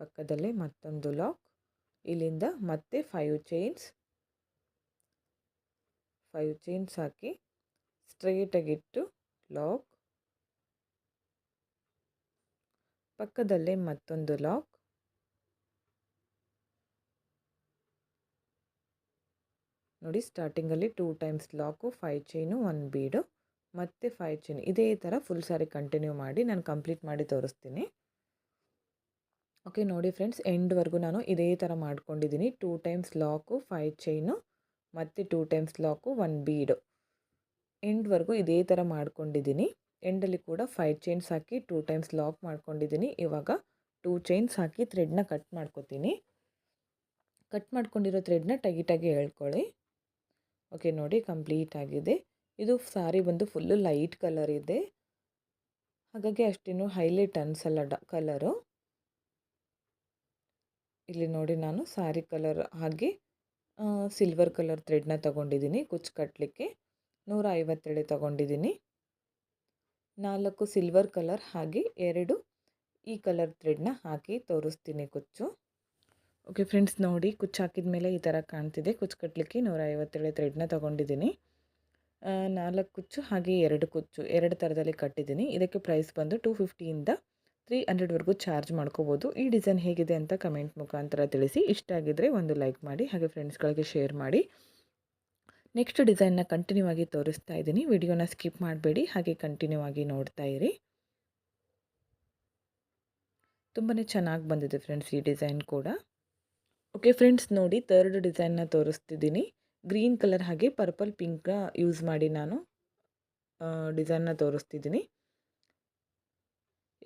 ಪಕ್ಕದಲ್ಲೇ ಮತ್ತೊಂದು ಲಾಕ್ ಇಲ್ಲಿಂದ ಮತ್ತೆ ಫೈವ್ ಚೈನ್ಸ್ ಫೈವ್ ಚೈನ್ಸ್ ಹಾಕಿ ಸ್ಟ್ರೈಟಾಗಿಟ್ಟು ಲಾಕ್ ಪಕ್ಕದಲ್ಲೇ ಮತ್ತೊಂದು ಲಾಕ್ ನೋಡಿ ಸ್ಟಾರ್ಟಿಂಗಲ್ಲಿ two times lock five chain one bead ಮತ್ತು ಫೈವ್ ಚೈನ್ ಇದೇ ಥರ ಫುಲ್ ಸಾರಿ ಕಂಟಿನ್ಯೂ ಮಾಡಿ ನಾನು ಕಂಪ್ಲೀಟ್ ಮಾಡಿ ತೋರಿಸ್ತೀನಿ. ಓಕೆ ನೋಡಿ ಫ್ರೆಂಡ್ಸ್ ಎಂಡ್ವರೆಗೂ ನಾನು ಇದೇ ಥರ ಮಾಡ್ಕೊಂಡಿದ್ದೀನಿ. Two times lock five chain ಮತ್ತು two times lock one bead ಎಂಡ್ವರೆಗೂ ಇದೇ ಥರ ಮಾಡ್ಕೊಂಡಿದ್ದೀನಿ. ಎಂಡಲ್ಲಿ ಕೂಡ ಫೈವ್ ಚೈನ್ಸ್ ಹಾಕಿ ಟೂ ಟೈಮ್ಸ್ ಲಾಕ್ ಮಾಡ್ಕೊಂಡಿದ್ದೀನಿ. ಇವಾಗ ಟೂ ಚೈನ್ಸ್ ಹಾಕಿ ಥ್ರೆಡ್ನ ಕಟ್ ಮಾಡ್ಕೊತೀನಿ. ಕಟ್ ಮಾಡ್ಕೊಂಡಿರೋ ಥ್ರೆಡ್ನ ಟೈಟಾಗಿ ಹೇಳ್ಕೊಳ್ಳಿ. ಓಕೆ ನೋಡಿ ಕಂಪ್ಲೀಟ್ ಆಗಿದೆ. ಇದು ಸಾರಿ ಬಂದು ಫುಲ್ಲು ಲೈಟ್ ಕಲರ್ ಇದೆ. ಹಾಗಾಗಿ ಅಷ್ಟೇನು ಹೈಲೈಟ್ ಅನಿಸಲ್ಲ ಡ ಕಲರು ಇಲ್ಲಿ ನೋಡಿ ನಾನು ಸಾರಿ ಕಲರ್ ಹಾಗೆ ಸಿಲ್ವರ್ ಕಲರ್ ಥ್ರೆಡ್ನ ತಗೊಂಡಿದ್ದೀನಿ ಕುಚ್ಚು ಕಟ್ಟಲಿಕ್ಕೆ ನೂರ ಐವತ್ತೆಳೆ ತಗೊಂಡಿದ್ದೀನಿ. ನಾಲ್ಕು ಸಿಲ್ವರ್ ಕಲರ್ ಹಾಗೆ ಎರಡು ಈ ಕಲರ್ ಥ್ರೆಡ್ನ ಹಾಕಿ ತೋರಿಸ್ತೀನಿ ಕುಚ್ಚು. ಓಕೆ ಫ್ರೆಂಡ್ಸ್, ನೋಡಿ ಕುಚ್ಚು ಹಾಕಿದ ಮೇಲೆ ಈ ಥರ ಕಾಣ್ತಿದೆ. ಕುಚ್ಚು ಕಟ್ಟಲಿಕ್ಕೆ ನೂರ ಐವತ್ತೇಳು ಥ್ರೆಡ್ನ ತೊಗೊಂಡಿದ್ದೀನಿ. ನಾಲ್ಕು ಕುಚ್ಚು ಹಾಗೆ ಎರಡು ಕುಚ್ಚು, ಎರಡು ಥರದಲ್ಲಿ ಕಟ್ಟಿದ್ದೀನಿ. ಇದಕ್ಕೆ ಪ್ರೈಸ್ ಬಂದು ಟೂ ಫಿಫ್ಟಿಯಿಂದ ತ್ರೀ ಹಂಡ್ರೆಡ್ವರೆಗೂ ಚಾರ್ಜ್ ಮಾಡ್ಕೋಬೋದು. ಈ ಡಿಸೈನ್ ಹೇಗಿದೆ ಅಂತ ಕಮೆಂಟ್ ಮುಖಾಂತರ ತಿಳಿಸಿ. ಇಷ್ಟ ಆಗಿದ್ದರೆ ಒಂದು ಲೈಕ್ ಮಾಡಿ, ಹಾಗೆ ಫ್ರೆಂಡ್ಸ್ಗಳಿಗೆ ಶೇರ್ ಮಾಡಿ. ನೆಕ್ಸ್ಟ್ ಡಿಸೈನ್ನ ಕಂಟಿನ್ಯೂ ಆಗಿ ತೋರಿಸ್ತಾ ಇದ್ದೀನಿ. ವಿಡಿಯೋನ ಸ್ಕಿಪ್ ಮಾಡಬೇಡಿ. ಹಾಗೆ ಕಂಟಿನ್ಯೂ ಆಗಿ ನೋಡ್ತಾ ಇರಿ. ತುಂಬಾ ಚೆನ್ನಾಗಿ ಬಂದಿದೆ ಫ್ರೆಂಡ್ಸ್ ಈ ಡಿಸೈನ್ ಕೂಡ. ಓಕೆ ಫ್ರೆಂಡ್ಸ್ ನೋಡಿ ಥರ್ಡ್ ಡಿಸೈನ್ನ ತೋರಿಸ್ತಿದ್ದೀನಿ. ಗ್ರೀನ್ ಕಲರ್ ಹಾಗೆ ಪರ್ಪಲ್ ಪಿಂಕ್ನ ಯೂಸ್ ಮಾಡಿ ನಾನು ಡಿಸೈನ್ನ ತೋರಿಸ್ತಿದ್ದೀನಿ.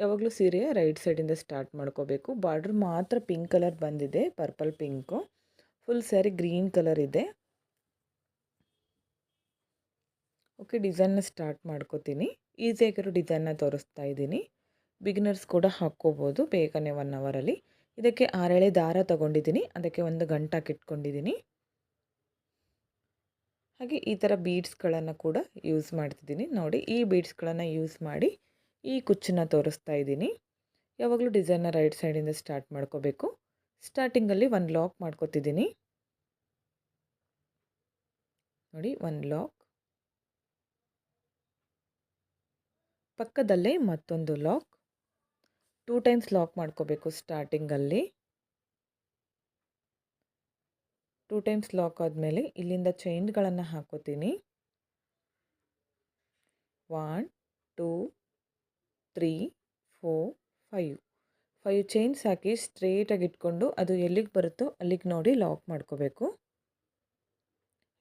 ಯಾವಾಗಲೂ ಸೀರೆ ರೈಟ್ ಸೈಡಿಂದ ಸ್ಟಾರ್ಟ್ ಮಾಡ್ಕೋಬೇಕು. ಬಾರ್ಡ್ರ್ ಮಾತ್ರ ಪಿಂಕ್ ಕಲರ್ ಬಂದಿದೆ, purple pink. Full sari green colour ಇದೆ. ಓಕೆ ಡಿಸೈನ್ನ ಸ್ಟಾರ್ಟ್ ಮಾಡ್ಕೋತೀನಿ. ಈಸಿಯಾಗಿರೋ ಡಿಸೈನ್ನ ತೋರಿಸ್ತಾ ಇದ್ದೀನಿ. ಬಿಗಿನರ್ಸ್ ಕೂಡ ಹಾಕ್ಕೋಬೋದು ಬೇಗನೆ ಒನ್ ಅವರಲ್ಲಿ ಇದಕ್ಕೆ ಆರೆಳೆ ದಾರ ತಗೊಂಡಿದ್ದೀನಿ, ಅದಕ್ಕೆ ಒಂದು ಗಂಟಾಕಿಟ್ಕೊಂಡಿದ್ದೀನಿ ಹಾಗೆ ಈ ಥರ ಬೀಡ್ಸ್ಗಳನ್ನು ಕೂಡ ಯೂಸ್ ಮಾಡ್ತಿದ್ದೀನಿ. ನೋಡಿ, ಈ ಬೀಡ್ಸ್ಗಳನ್ನು ಯೂಸ್ ಮಾಡಿ ಈ ಕುಚ್ಚನ್ನ ತೋರಿಸ್ತಾ ಇದ್ದೀನಿ. ಯಾವಾಗಲೂ ಡಿಸೈನ್ನ ರೈಟ್ ಸೈಡಿಂದ ಸ್ಟಾರ್ಟ್ ಮಾಡ್ಕೋಬೇಕು. ಸ್ಟಾರ್ಟಿಂಗಲ್ಲಿ ಒಂದು ಲಾಕ್ ಮಾಡ್ಕೋತಿದ್ದೀನಿ. ನೋಡಿ ಒಂದು ಲಾಕ್ ಪಕ್ಕದಲ್ಲೇ ಮತ್ತೊಂದು ಲಾಕ್ ಟೂ ಟೈಮ್ಸ್ ಲಾಕ್ ಮಾಡ್ಕೋಬೇಕು ಸ್ಟಾರ್ಟಿಂಗಲ್ಲಿ ಟೂ ಟೈಮ್ಸ್ ಲಾಕ್ ಆದಮೇಲೆ ಇಲ್ಲಿಂದ ಚೈನ್ಗಳನ್ನು ಹಾಕೋತೀನಿ. One two three four five five chains ಹಾಕಿ ಸ್ಟ್ರೇಟಾಗಿ ಇಟ್ಕೊಂಡು ಅದು ಎಲ್ಲಿಗೆ ಬರುತ್ತೋ ಅಲ್ಲಿಗೆ ನೋಡಿ ಲಾಕ್ ಮಾಡ್ಕೋಬೇಕು.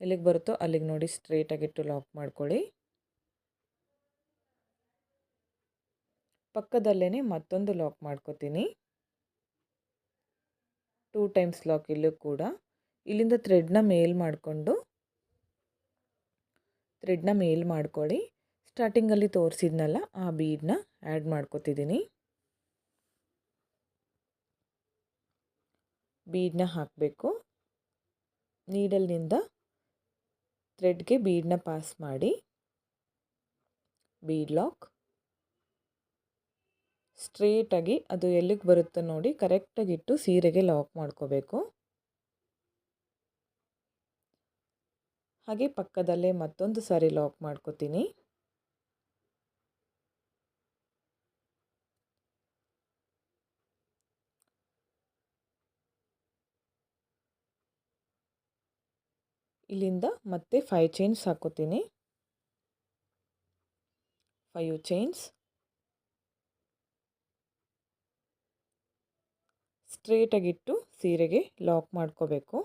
ಎಲ್ಲಿಗೆ ಬರುತ್ತೋ ಅಲ್ಲಿಗೆ ನೋಡಿ ಸ್ಟ್ರೇಟಾಗಿಟ್ಟು ಲಾಕ್ ಮಾಡ್ಕೊಳ್ಳಿ. ಪಕ್ಕದಲ್ಲೇ ಮತ್ತೊಂದು ಲಾಕ್ ಮಾಡ್ಕೋತೀನಿ. ಟೂ ಟೈಮ್ಸ್ ಲಾಕ್ ಇಲ್ಲೂ ಕೂಡ. ಇಲ್ಲಿಂದ ಥ್ರೆಡ್ನ ಮೇಲ್ ಮಾಡಿಕೊಂಡು ಥ್ರೆಡ್ನ ಮೇಲ್ ಮಾಡ್ಕೊಳ್ಳಿ. ಸ್ಟಾರ್ಟಿಂಗಲ್ಲಿ ತೋರಿಸಿದ್ನಲ್ಲ, ಆ ಬೀಡನ್ನ ಆ್ಯಡ್ ಮಾಡ್ಕೋತಿದ್ದೀನಿ ಬೀಡನ್ನ ಹಾಕಬೇಕು. ನೀಡಲ್ನಿಂದ ಥ್ರೆಡ್ಗೆ ಬೀಡನ್ನ ಪಾಸ್ ಮಾಡಿ ಬೀಡ್ ಲಾಕ್ ಸ್ಟ್ರೇಟಾಗಿ ಅದು ಎಲ್ಲಿಗೆ ಬರುತ್ತೋ ನೋಡಿ ಕರೆಕ್ಟಾಗಿಟ್ಟು ಸೀರೆಗೆ ಲಾಕ್ ಮಾಡ್ಕೋಬೇಕು. ಹಾಗೆ ಪಕ್ಕದಲ್ಲೇ ಮತ್ತೊಂದು ಸಾರಿ ಲಾಕ್ ಮಾಡ್ಕೋತೀನಿ. ಇಲ್ಲಿಂದ ಮತ್ತೆ ಫೈವ್ ಚೈನ್ಸ್ ಹಾಕೋತೀನಿ. ಫೈವ್ ಚೈನ್ಸ್ ಸ್ಟ್ರೇಟಾಗಿಟ್ಟು ಸೀರೆಗೆ ಲಾಕ್ ಮಾಡ್ಕೋಬೇಕು.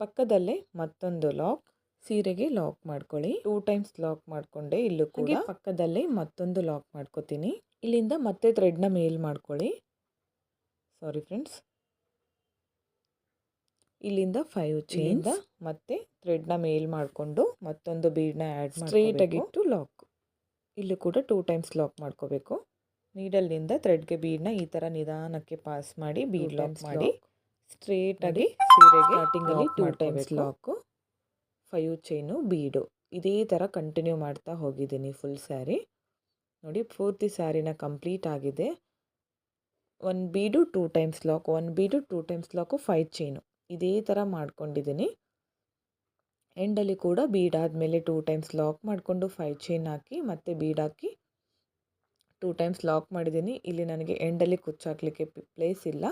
ಪಕ್ಕದಲ್ಲೇ ಮತ್ತೊಂದು ಲಾಕ್ ಸೀರೆಗೆ ಲಾಕ್ ಮಾಡ್ಕೊಳ್ಳಿ. ಟೂ ಟೈಮ್ಸ್ ಲಾಕ್ ಮಾಡಿಕೊಂಡೆ ಇಲ್ಲೂ ಕೂಡ. ಪಕ್ಕದಲ್ಲೇ ಮತ್ತೊಂದು ಲಾಕ್ ಮಾಡ್ಕೋತೀನಿ. ಇಲ್ಲಿಂದ ಮತ್ತೆ ಥ್ರೆಡ್ನ ಮೇಲ್ ಮಾಡ್ಕೊಳ್ಳಿ. ಸಾರಿ ಫ್ರೆಂಡ್ಸ್ ಇಲ್ಲಿಂದ ಫೈವ್ ಚೈನ್ ಮತ್ತೆ ಥ್ರೆಡ್ನ ಮೇಲ್ ಮಾಡಿಕೊಂಡು ಮತ್ತೊಂದು ಬೀಡ್ನ ಆ್ಯಡ್ ಇಟ್ಟು ಲಾಕ್ ಇಲ್ಲೂ ಕೂಡ ಟೂ ಟೈಮ್ಸ್ ಲಾಕ್ ಮಾಡ್ಕೋಬೇಕು. ನೀಡಲ್ನಿಂದ ಥ್ರೆಡ್ಗೆ ಬೀಡನ್ನ ಈ ಥರ ನಿಧಾನಕ್ಕೆ ಪಾಸ್ ಮಾಡಿ ಬೀಡ್ ಲಾಕ್ ಮಾಡಿ ಸ್ಟ್ರೇಟಾಗಿ ಸೀರೆಗೆ ಸ್ಟಾರ್ಟಿಂಗಲ್ಲಿ two times lock five chain bead ಇದೇ ಥರ ಕಂಟಿನ್ಯೂ ಮಾಡ್ತಾ ಹೋಗಿದ್ದೀನಿ ಫುಲ್ ಸ್ಯಾರಿ ನೋಡಿ ಪೂರ್ತಿ ಸ್ಯಾರಿನ ಕಂಪ್ಲೀಟ್ ಆಗಿದೆ. One bead two times lock one bead two times lock five chain ಇದೇ ಥರ ಮಾಡ್ಕೊಂಡಿದ್ದೀನಿ. ಎಂಡಲ್ಲಿ ಕೂಡ ಬೀಡ್ ಆದಮೇಲೆ ಟೂ ಟೈಮ್ಸ್ ಲಾಕ್ ಮಾಡಿಕೊಂಡು ಫೈವ್ ಚೈನ್ ಹಾಕಿ ಮತ್ತೆ ಬೀಡ್ ಹಾಕಿ ಟೂ ಟೈಮ್ಸ್ ಲಾಕ್ ಮಾಡಿದ್ದೀನಿ. ಇಲ್ಲಿ ನನಗೆ ಎಂಡಲ್ಲಿ ಕುಚ್ಚಾಕಲಿಕ್ಕೆ ಪ್ಲೇಸ್ ಇಲ್ಲ.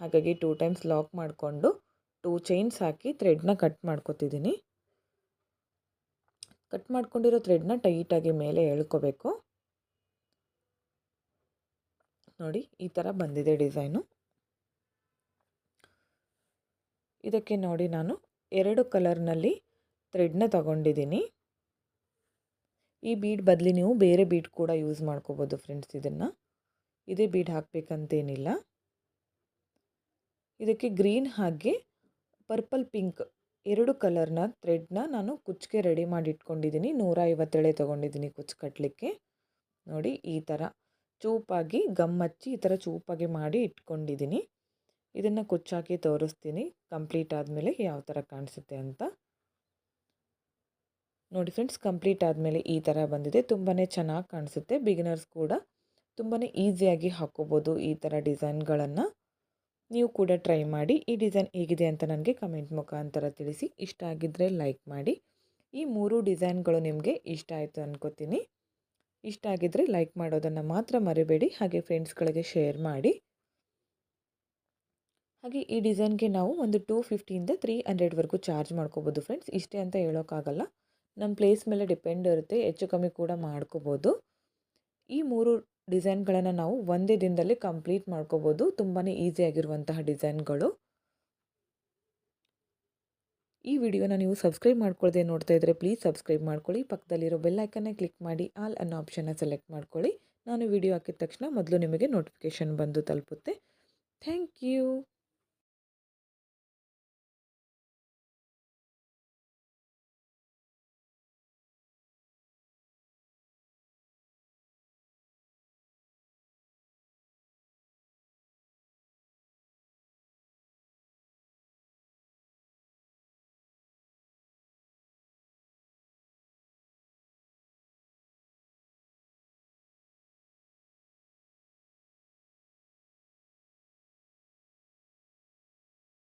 ಹಾಗಾಗಿ ಟೂ ಟೈಮ್ಸ್ ಲಾಕ್ ಮಾಡಿಕೊಂಡು ಟೂ ಚೈನ್ಸ್ ಹಾಕಿ ಥ್ರೆಡ್ನ ಕಟ್ ಮಾಡ್ಕೊತಿದ್ದೀನಿ. ಕಟ್ ಮಾಡ್ಕೊಂಡಿರೋ ಥ್ರೆಡ್ನ ಟೈಟಾಗಿ ಮೇಲೆ ಎಳ್ಕೋಬೇಕು. ನೋಡಿ, ಈ ಥರ ಬಂದಿದೆ ಡಿಸೈನು ಇದಕ್ಕೆ ನೋಡಿ ನಾನು ಎರಡು ಕಲರ್ನಲ್ಲಿ ಥ್ರೆಡ್ನ ತಗೊಂಡಿದ್ದೀನಿ. ಈ ಬೀಡ್ ಬದಲಿ ನೀವು ಬೇರೆ ಬೀಡ್ ಕೂಡ ಯೂಸ್ ಮಾಡ್ಕೋಬೋದು ಫ್ರೆಂಡ್ಸ್ ಇದನ್ನು. ಇದೇ ಬೀಡ್ ಹಾಕಬೇಕಂತೇನಿಲ್ಲ. ಇದಕ್ಕೆ ಗ್ರೀನ್ ಹಾಗೆ ಪರ್ಪಲ್ ಪಿಂಕ್ ಎರಡು ಕಲರ್ನ ಥ್ರೆಡ್ನ ನಾನು ಕುಚ್ಚಿಗೆ ರೆಡಿ ಮಾಡಿ ಇಟ್ಕೊಂಡಿದ್ದೀನಿ ನೂರ ಐವತ್ತೇಳೆ ತೊಗೊಂಡಿದ್ದೀನಿ ಕುಚ್ಚು ಕಟ್ಟಲಿಕ್ಕೆ ನೋಡಿ ಈ ಥರ ಚೂಪಾಗಿ ಗಮ್ಮಚ್ಚಿ ಈ ಥರ ಚೂಪಾಗಿ ಮಾಡಿ ಇಟ್ಕೊಂಡಿದ್ದೀನಿ. ಇದನ್ನು ಕುಚ್ಚಾಕಿ ತೋರಿಸ್ತೀನಿ. ಕಂಪ್ಲೀಟ್ ಆದಮೇಲೆ ಯಾವ ಥರ ಕಾಣಿಸುತ್ತೆ ಅಂತ. ನೋಡಿ ಫ್ರೆಂಡ್ಸ್, ಕಂಪ್ಲೀಟ್ ಆದಮೇಲೆ ಈ ಥರ ಬಂದಿದೆ. ತುಂಬಾ ಚೆನ್ನಾಗಿ ಕಾಣಿಸುತ್ತೆ. ಬಿಗಿನರ್ಸ್ ಕೂಡ ತುಂಬಾ ಈಸಿಯಾಗಿ ಹಾಕೋಬೋದು ಈ ಥರ ಡಿಸೈನ್ಗಳನ್ನು. ನೀವು ಕೂಡ ಟ್ರೈ ಮಾಡಿ. ಈ ಡಿಸೈನ್ ಹೇಗಿದೆ ಅಂತ ನನಗೆ ಕಮೆಂಟ್ ಮುಖಾಂತರ ತಿಳಿಸಿ. ಇಷ್ಟ ಆಗಿದ್ದರೆ ಲೈಕ್ ಮಾಡಿ. ಈ ಮೂರು ಡಿಸೈನ್ಗಳು ನಿಮಗೆ ಇಷ್ಟ ಆಯಿತು ಅನ್ಕೋತೀನಿ. ಇಷ್ಟ ಆಗಿದ್ದರೆ ಲೈಕ್ ಮಾಡೋದನ್ನು ಮಾತ್ರ ಮರಿಬೇಡಿ. ಹಾಗೆ ಫ್ರೆಂಡ್ಸ್ಗಳಿಗೆ ಶೇರ್ ಮಾಡಿ. ಹಾಗೆ ಈ ಡಿಸೈನ್ಗೆ ನಾವು ಒಂದು ಟೂ ಫಿಫ್ಟಿಯಿಂದ ತ್ರೀ ಹಂಡ್ರೆಡ್ವರೆಗೂ ಚಾರ್ಜ್ ಮಾಡ್ಕೋಬೋದು ಫ್ರೆಂಡ್ಸ್. ಇಷ್ಟೇ ಅಂತ ಹೇಳೋಕ್ಕಾಗಲ್ಲ. ನಮ್ಮ ಪ್ಲೇಸ್ ಮೇಲೆ ಡಿಪೆಂಡ್ ಇರುತ್ತೆ. ಹೆಚ್ಚು ಕಮ್ಮಿ ಕೂಡ ಮಾಡ್ಕೋಬೋದು. ಈ ಮೂರು ಡಿಸೈನ್ಗಳನ್ನು ನಾವು ಒಂದೇ ದಿನದಲ್ಲಿ ಕಂಪ್ಲೀಟ್ ಮಾಡ್ಕೋಬೋದು. ತುಂಬಾ ಈಸಿಯಾಗಿರುವಂತಹ ಡಿಸೈನ್ಗಳು. ಈ ವಿಡಿಯೋನ ನೀವು ಸಬ್ಸ್ಕ್ರೈಬ್ ಮಾಡ್ಕೊಳ್ಳದೆ ನೋಡ್ತಾ ಇದ್ದರೆ ಪ್ಲೀಸ್ ಸಬ್ಸ್ಕ್ರೈಬ್ ಮಾಡ್ಕೊಳ್ಳಿ. ಪಕ್ಕದಲ್ಲಿರೋ ಬೆಲ್ಲೈಕನ್ನೇ ಕ್ಲಿಕ್ ಮಾಡಿ. ಆಲ್ ಅನ್ನೋ ಆಪ್ಷನ್ನ ಸೆಲೆಕ್ಟ್ ಮಾಡ್ಕೊಳ್ಳಿ. ನಾನು ವಿಡಿಯೋ ಹಾಕಿದ ತಕ್ಷಣ ಮೊದಲು ನಿಮಗೆ ನೋಟಿಫಿಕೇಷನ್ ಬಂದು ತಲುಪುತ್ತೆ. Thank you.